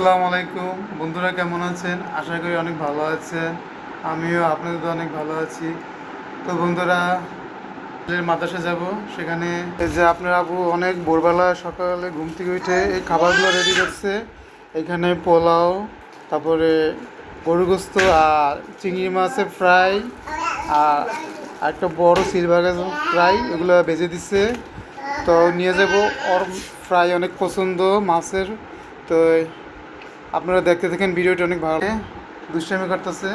আসসালামু আলাইকুম। বন্ধুরা কেমন আছেন? আশা করি অনেক ভালো আছেন। আমিও আপনাদের তো অনেক ভালো আছি। তো বন্ধুরা মাদ্রাসা যাব। সেখানে যে আপনার আবু অনেক ভোরবেলা সকালে ঘুম থেকে উঠে এই খাবারগুলো রেডি করছে। এখানে পোলাও, তারপরে গরু গোস্ত আর চিংড়ি মাছের ফ্রাই আর একটা বড় সিলভার ফ্রাই এগুলো ভেজে দিচ্ছে তো নিয়ে যাব। ওর ফ্রাই অনেক পছন্দ, মাছের। তো আপনারা দেখতে থাকেন ভিডিওটা অনেক ভালো দুষ্টামি করতেছে।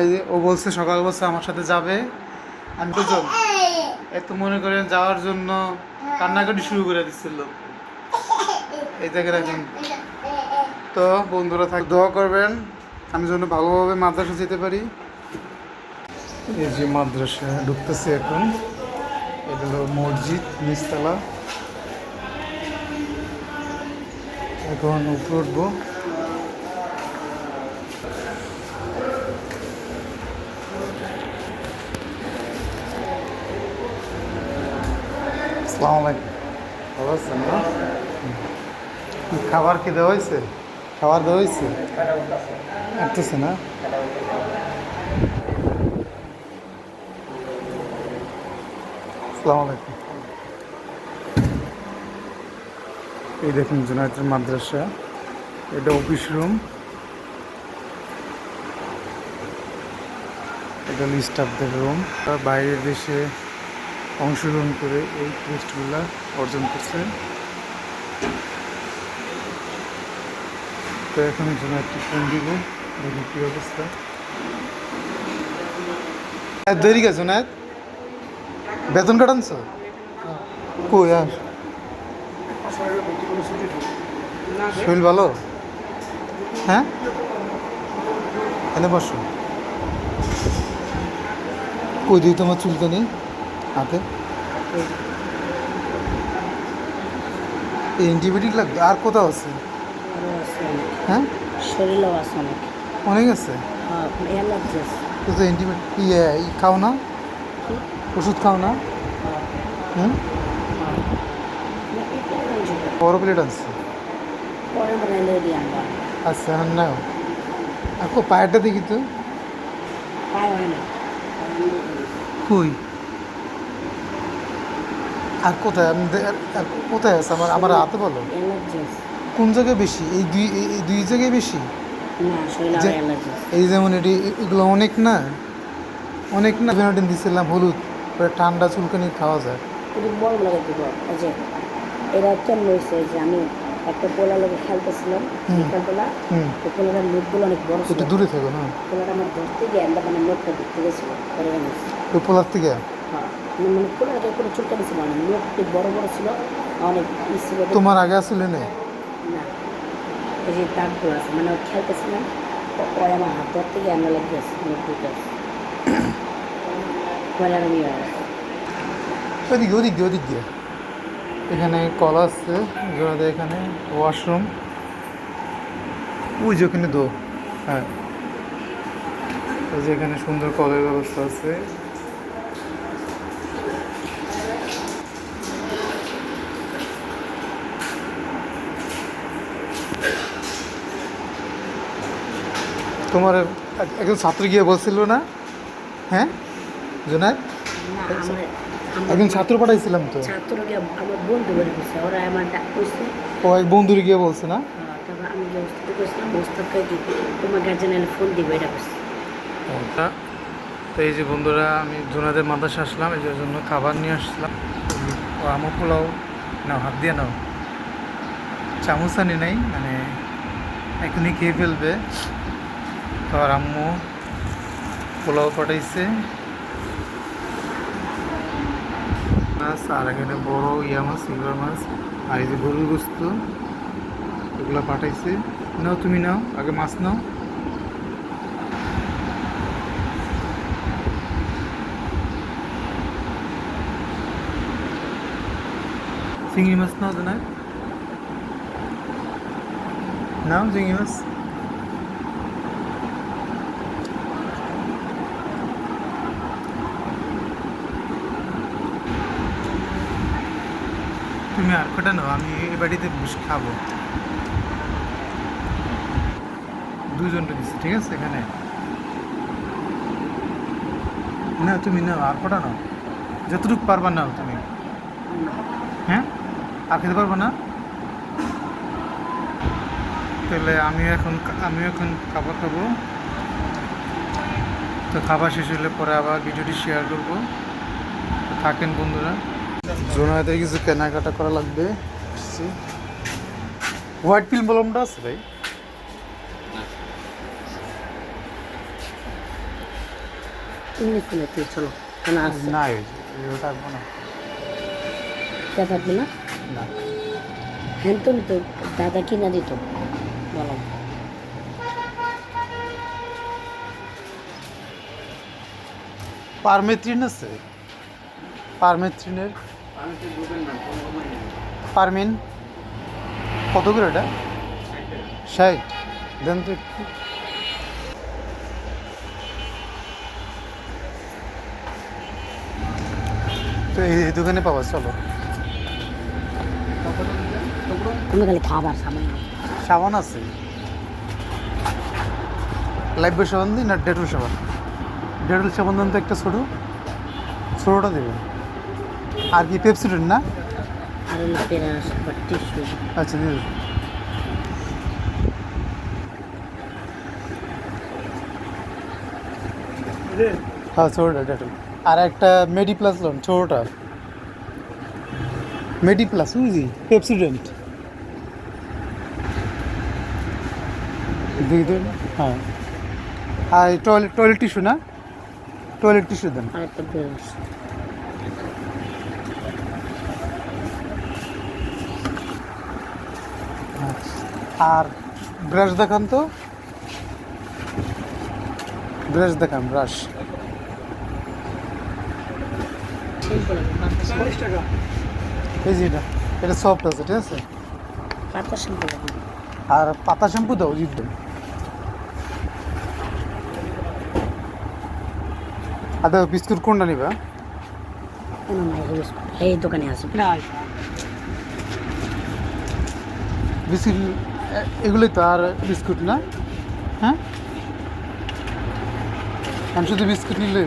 এই যে ও বলছে, সকাল বলছে আমার সাথে যাবে। আমি তো যাব। এত মনে করেন যাওয়ার জন্য কান্নাকাটি শুরু করে দিচ্ছিল এই দেখেন। এখন তো বন্ধুরা থাক, দোয়া করবেন। আমি যেন ভালোভাবে মাদ্রাসা যেতে পারি। এই যে মাদ্রাসা ঢুকতেছে এখন। এটা হলো মসজিদ, নিচতলা। এখন উপরে উঠবো। আসসালামু আলাইকুম। ভালো আছেন না? খাবার কি দেওয়া হয়েছে? খাবার দেওয়া হয়েছে? আসতেছে না? আসসালামু আলাইকুম। এই দেখুন জুনাইতের মাদ্রাসা। এটা অফিস রুম এটা হলো স্টাফদের রুম বাইরের দেশে অংশগ্রহণ করে এই পোস্টগুলো অর্জন করছে। তো এখন জুনাইটকে ফোন দিব দেখি কী অবস্থা। দেরি গেছে জুনাইত বেতন কাটানছ? কই আর শরীর ভালো? হ্যাঁ? এনে বসো। কই দিই তোমার চুলটা নেই? হাতে? অ্যান্টিবায়োটিক লাগবে? আর কোথাও আছে? হ্যাঁ? শরীরও আছে অনেক। অনেক আছে? হ্যাঁ তো তো অ্যান্টিবায়োটিক ইয়ে খাও না? ওষুধ খাও না? হুম বড় প্লেট আনছে। পরে বানাইলে আচ্ছা হ্যাঁ না আর কো পায়েরটা দেখি তো পায় হয় না কই আর কোথায় আমি কোথায় আছে আমার আমার হাতে বলো কোন জায়গায় বেশি এই দুই এই- দুই জায়গায় বেশি এই যেমন এটি এগুলো অনেক না অনেক না ফেনোটিন দিছিলাম হলুদ ঠান্ডা চুলকানি খাওয়া যায় কিন্তু বড় লাগে দিব এরা কেমন হয়েছে যে আমি একটা পোলা লোকে খেলতেছিলাম। বিকালবেলা তো পোলাটার মুখগুলো অনেক বড় একটু দূরে থাকো না? পোলাটা আমার ধরতে গিয়ে আমরা মানে মুখটা দেখতে গেছিল পরে এনেছি পোলার থেকে? হ্যাঁ। মানে মানে পোলাটা কোনো চুলকানি ছিল না মুখটি বড় বড় ছিল অনেক ছিল। তোমার আগে আসলে নেই না। এই যে দাগগুলো আছে মানে খেলতেছিলাম তো ওই আমার হাত ধরতে গিয়ে আমরা লেগে গেছে মুখ ঢুকে আছে পরে আর আমি ওদিক ওদিক ওদিক এখানে কল আছে জোড়াতে এখানে ওয়াশরুম ওই যে ওখানে দো হ্যাঁ। এই যে এখানে সুন্দর কলের ব্যবস্থা আছে। তোমার একজন ছাত্র গিয়ে বলছিল না? হ্যাঁ? জোনায় না আমার একজন ছাত্র পাঠাইছিলাম তো। ছাত্রকে আমার বন্ধু বলে গেছে ওরা আমার ডাক করছে ও এক বন্ধুরে গিয়ে বলছে না? তারপর আমি যে ওস্তাদ করছিলাম ওস্তাদকে কি তোমার গার্জেন এলে ফোন দিবে এটা করছে তো এই যে বন্ধুরা আমি জোনাদের মাদ্রাসা আসলাম এই জন্য খাবার নিয়ে আসলাম। ও আমো পোলাও নাও হাত দিয়ে নাও। চামচ আনি নাই মানে এখনই খেয়ে ফেলবে। তো আর আম্মু পোলাও পাঠাইছে। মাছ, আর এখানে বড় ইয়া মাছ, সিলভার মাছ, আর এই যে গরুর গোস্ত, এগুলো পাঠাইছে। নাও তুমি নাও, আগে মাছ নাও। চিংড়ি মাছ নাও না নাও চিংড়ি মাছ। তুমি আর কটা নাও, আমি এই বাড়িতে খাব। দুজনটা দিচ্ছি ঠিক আছে, এখানে। না, তুমি নাও, আর কটা নাও? যতটুকু পারবা নাও তুমি। হ্যাঁ? আর খেতে পারব না? তাহলে আমি এখন আমি এখন খাবার খাব। তো খাবার শেষ হলে পরে আবার ভিডিওটি শেয়ার করব। থাকেন বন্ধুরা। জোনাতে কিছু কেনাকাটা করা লাগবে। হোয়াইট ফিল্ম বলমটা আছে ভাই। তুই চলো কেন আসছে? না এই যে, না কে থাকবে না? না। হ্যাঁ তুমি তো দাদা কিনা দিত বলো। পারমেত্রিন আছে। পারমেত্রিনের পারমিন? কত করে এটা? ষাট। দেন তো একটু। তো এই দোকানে পাবা চলো। খাবার সামনে সাবান আছে। লাইফ সাবান দিই না ডেটল সাবান? ডেটল সাবান দেন তো একটা ছোটো। ছোটোটা দেবে আর কি পেপসিডেন্ট না? আচ্ছা দিয়ে দেবো। হ্যাঁ ছোটোটা ডেটল আর একটা মেডি প্লাস লোন ছোটোটা। মেডি প্লাস বুঝি পেপসিডেন্ট দিয়ে দেন হ্যাঁ। আর টয়লেট টয়লেট টিস্যু না? টয়লেট টিস্যু দেন। আর ব্রাশ দেখান তো। ব্রাশ দেখান ব্রাশ এই যে এটা এটা সফট আছে ঠিক আছে? পাতা আর পাতা শ্যাম্পু দাও জিত আর দেখো বিস্কুট কোনটা নিবা? এই দোকানে আছে বিস্কুট এগুলোই তো আর বিস্কুট না? হ্যাঁ? আমি শুধু বিস্কুট নিলে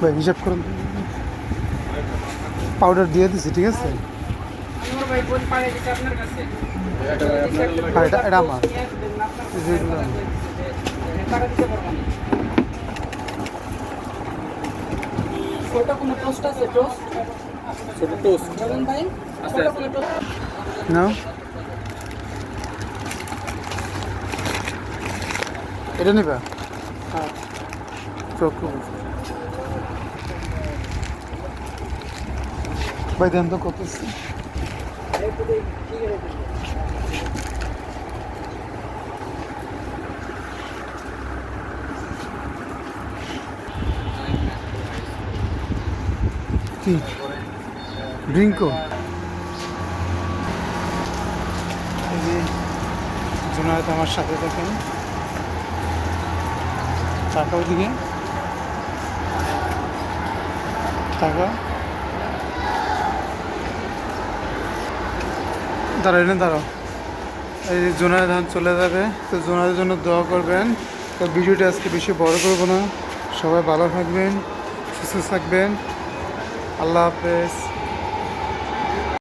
ভাই হিসাব করুন। পাউডার দিয়ে দিছি ঠিক আছে? হ্যাঁ এটা এটা আমার এই যে এগুলো আমার। নাও এটা নিবা হ্যাঁ চোখ ভাই দেন তো কত কি ড্রিঙ্কও এই যে জুনায়ত আমার সাথে দেখেন টাকাও ওদিকে। টাকা। দাঁড়াও এনে দাঁড়াও। এই যে জোনায় ধান চলে যাবে, তো জোনাদের জন্য দোয়া করবেন। তো ভিডিওটা আজকে বেশি বড় করব না। সবাই ভালো থাকবেন, সুস্থ থাকবেন। আল্লাহ হাফেজ।